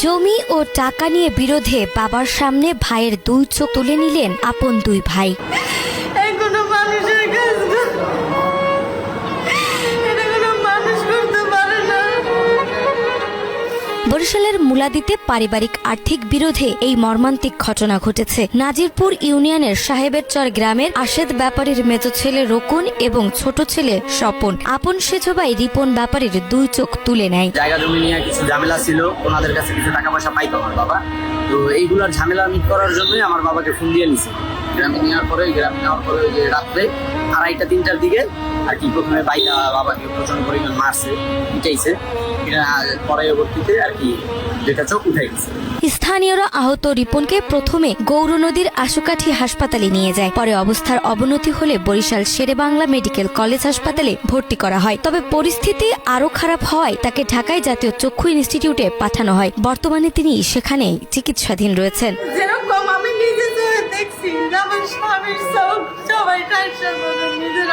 জমি ও টাকা নিয়ে বিরোধে বাবার সামনে ভাইয়ের দুই চোখ তুলে নিলেন আপন দুই ভাই। বরিশালের মুলাদিতে পারিবারিক আর্থিক বিরোধে এই মর্মান্তিক ঘটনা ঘটেছে। নাজিরপুর ইউনিয়নের সাহেবের চর গ্রামের আশেদ ব্যাপারীর মেজ ছেলে রকুন এবং ছোট ছেলে স্বপন। আপন সেজ ভাই রিপন ব্যাপারীর দুই চোখ তুলে নেয়। জায়গা জমি নিয়ে কিছু ঝামেলা ছিল। ওনাদের কাছে কিছু টাকা পয়সা পাইতো আমার বাবা। তো এইগুলোর ঝামেলা মিট করার জন্যই আমার বাবাকে ফোন দিয়ে নিছে। গ্রামে নেওয়ার পরে, গ্রামে নেওয়ার পরে ওই যে রাত্রে আড়াইটা, তিনটার দিকে আর কি প্রথমে বাইটা বাবাকে প্রচণ্ড পরিমাণ মারছে, পিটাইছে। পরবর্তীতে আর কি যেটা চোখ উঠাই গেছে। স্থানীয়রা আহত রিপনকে প্রথমে গৌর নদীর আশুকাঠি হাসপাতালে নিয়ে যায়। পরে অবস্থার অবনতি হলে বরিশাল শেরে বাংলা মেডিকেল কলেজ হাসপাতালে ভর্তি করা হয়। তবে পরিস্থিতি আরও খারাপ হওয়ায় তাকে ঢাকায় জাতীয় চক্ষু ইনস্টিটিউটে পাঠানো হয়। বর্তমানে তিনি সেখানে চিকিৎসাধীন রয়েছেন। যেরকম আমি নিজে দেখছি আমার স্বামীর সবাই নিজের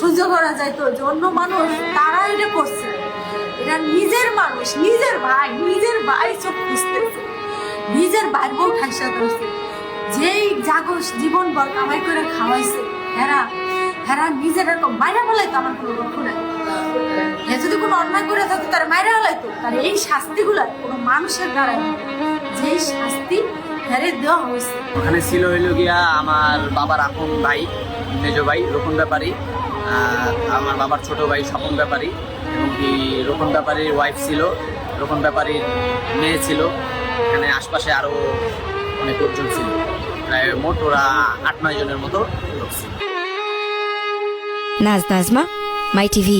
সহ্য করা যায় তো? অন্য মানুষ, তারা এটা করছে। নিজের মানুষ, নিজের ভাই নিজের ভাই চোখ খুঁজতেছে। নিজের ভাই বউ ঠাইসা ধরছে। যেই জাগস জীবন বর কামাই করে খাওয়াইছে হেরা হেরা নিজের এরকম মাইরা বলাই তো আমার কোনো দুঃখ নাই। এ যদি কোনো অন্যায় করে থাকতো, তার মাইরা হলাই তো তার এই শাস্তিগুলা কোনো মানুষের দ্বারা যেই শাস্তি হেরে দেওয়া হয়েছে। ওখানে ছিল হইল গিয়া আমার বাবার আপন ভাই, মেজ ভাই, রোপণ ব্যাপারী আমার বাবার ছোট ভাই স্বপন ব্যাপারী, এবং কি রোপণ ব্যাপারীর ওয়াইফ ছিল, রোপণ ব্যাপারীর মেয়ে ছিল। এখানে আশপাশে আরও অনেক লোকজন ছিল। প্রায় মোট ওরা আট নয় জনের মতো লোক। ছিল নাজ নাজমা মাই টিভি।